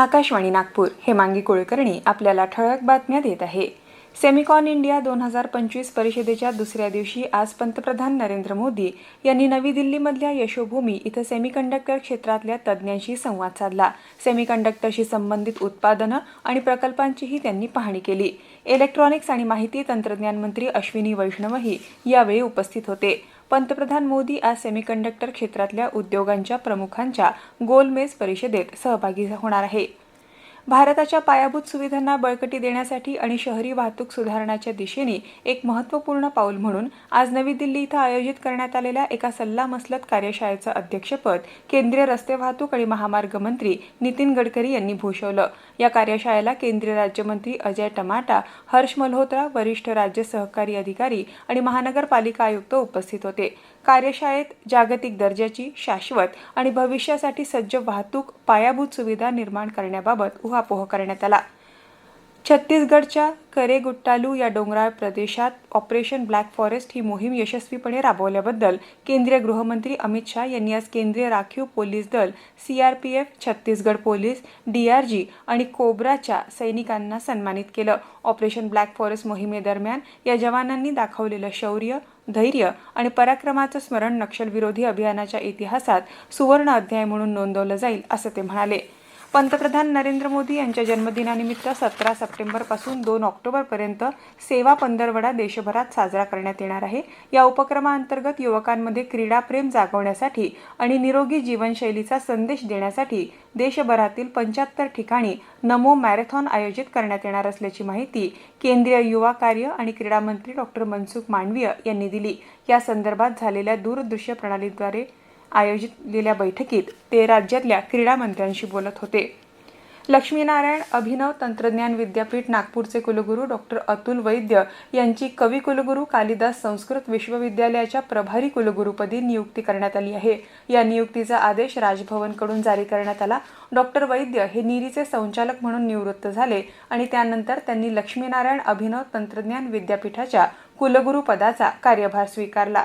आकाशवाणी नागपूर हेमांगी कुळकर्णी आपल्याला ठळक बातम्या देत आहे. सेमिकॉन इंडिया दोन हजार पंचवीस परिषदेच्या दुसऱ्या दिवशी आज पंतप्रधान नरेंद्र मोदी यांनी नवी दिल्लीमधल्या यशोभूमी इथं सेमीकंडक्टर क्षेत्रातल्या तज्ज्ञांशी संवाद साधला. सेमीकंडक्टरशी संबंधित उत्पादनं आणि प्रकल्पांचीही त्यांनी पाहणी केली. इलेक्ट्रॉनिक्स आणि माहिती तंत्रज्ञान मंत्री अश्विनी वैष्णवही यावेळी उपस्थित होते. पंतप्रधान मोदी आज सेमीकंडक्टर क्षेत्रातल्या उद्योगांच्या प्रमुखांच्या गोलमेज परिषदेत सहभागी होणार आहे. भारताच्या पायाभूत सुविधांना बळकटी देण्यासाठी आणि शहरी वाहतूक सुधारणाच्या दिशेने एक महत्त्वपूर्ण पाऊल म्हणून आज नवी दिल्ली इथं आयोजित करण्यात आलेल्या एका सल्लामसलत कार्यशाळेचं अध्यक्षपद केंद्रीय रस्ते वाहतूक आणि महामार्ग मंत्री नितीन गडकरी यांनी भूषवलं. या कार्यशाळेला केंद्रीय राज्यमंत्री अजय टमाटा हर्ष मल्होत्रा वरिष्ठ राज्य सहकारी अधिकारी आणि महानगरपालिका आयुक्त उपस्थित होते. कार्यशाळेत जागतिक दर्जाची शाश्वत आणि भविष्यासाठी सज्ज वाहतूक पायाभूत सुविधा निर्माण करण्याबाबत उहापोह करण्यात आला. छत्तीसगडच्या करेगुट्टालू या डोंगराळ प्रदेशात ऑपरेशन ब्लॅक फॉरेस्ट ही मोहीम यशस्वीपणे राबवल्याबद्दल केंद्रीय गृहमंत्री अमित शहा यांनी आज केंद्रीय राखीव पोलीस दल सीआरपीएफ छत्तीसगड पोलीस डीआरजी आणि कोब्राच्या सैनिकांना सन्मानित केलं. ऑपरेशन ब्लॅक फॉरेस्ट मोहिमेदरम्यान या जवानांनी दाखवलेलं शौर्य धैर्य आणि पराक्रमाचं स्मरण नक्षलविरोधी अभियानाच्या इतिहासात सुवर्ण अध्याय म्हणून नोंदवलं जाईल असं ते म्हणाले. पंतप्रधान नरेंद्र मोदी यांच्या जन्मदिनानिमित्त सतरा सप्टेंबरपासून दोन ऑक्टोबरपर्यंत सेवा पंधरवडा देशभरात साजरा करण्यात येणार आहे. या उपक्रमाअंतर्गत युवकांमध्ये क्रीडाप्रेम जागवण्यासाठी आणि निरोगी जीवनशैलीचा संदेश देण्यासाठी देशभरातील पंच्याहत्तर ठिकाणी नमो मॅरेथॉन आयोजित करण्यात येणार असल्याची माहिती केंद्रीय युवा कार्य आणि क्रीडा मंत्री डॉक्टर मनसुख मांडवीय यांनी दिली. या संदर्भात झालेल्या दूरदृश्य प्रणालीद्वारे आयोजितलेल्या बैठकीत ते राज्यातल्या क्रीडा मंत्र्यांशी बोलत होते. लक्ष्मीनारायण अभिनव तंत्रज्ञान विद्यापीठ नागपूरचे कुलगुरू डॉक्टर अतुल वैद्य यांची कवी कुलगुरू कालिदास संस्कृत विश्वविद्यालयाच्या प्रभारी कुलगुरूपदी नियुक्ती करण्यात आली आहे. या नियुक्तीचा आदेश राजभवनकडून जारी करण्यात आला. डॉक्टर वैद्य हे निरीचे संचालक म्हणून निवृत्त झाले आणि त्यानंतर त्यांनी लक्ष्मीनारायण अभिनव तंत्रज्ञान विद्यापीठाच्या कुलगुरूपदाचा कार्यभार स्वीकारला.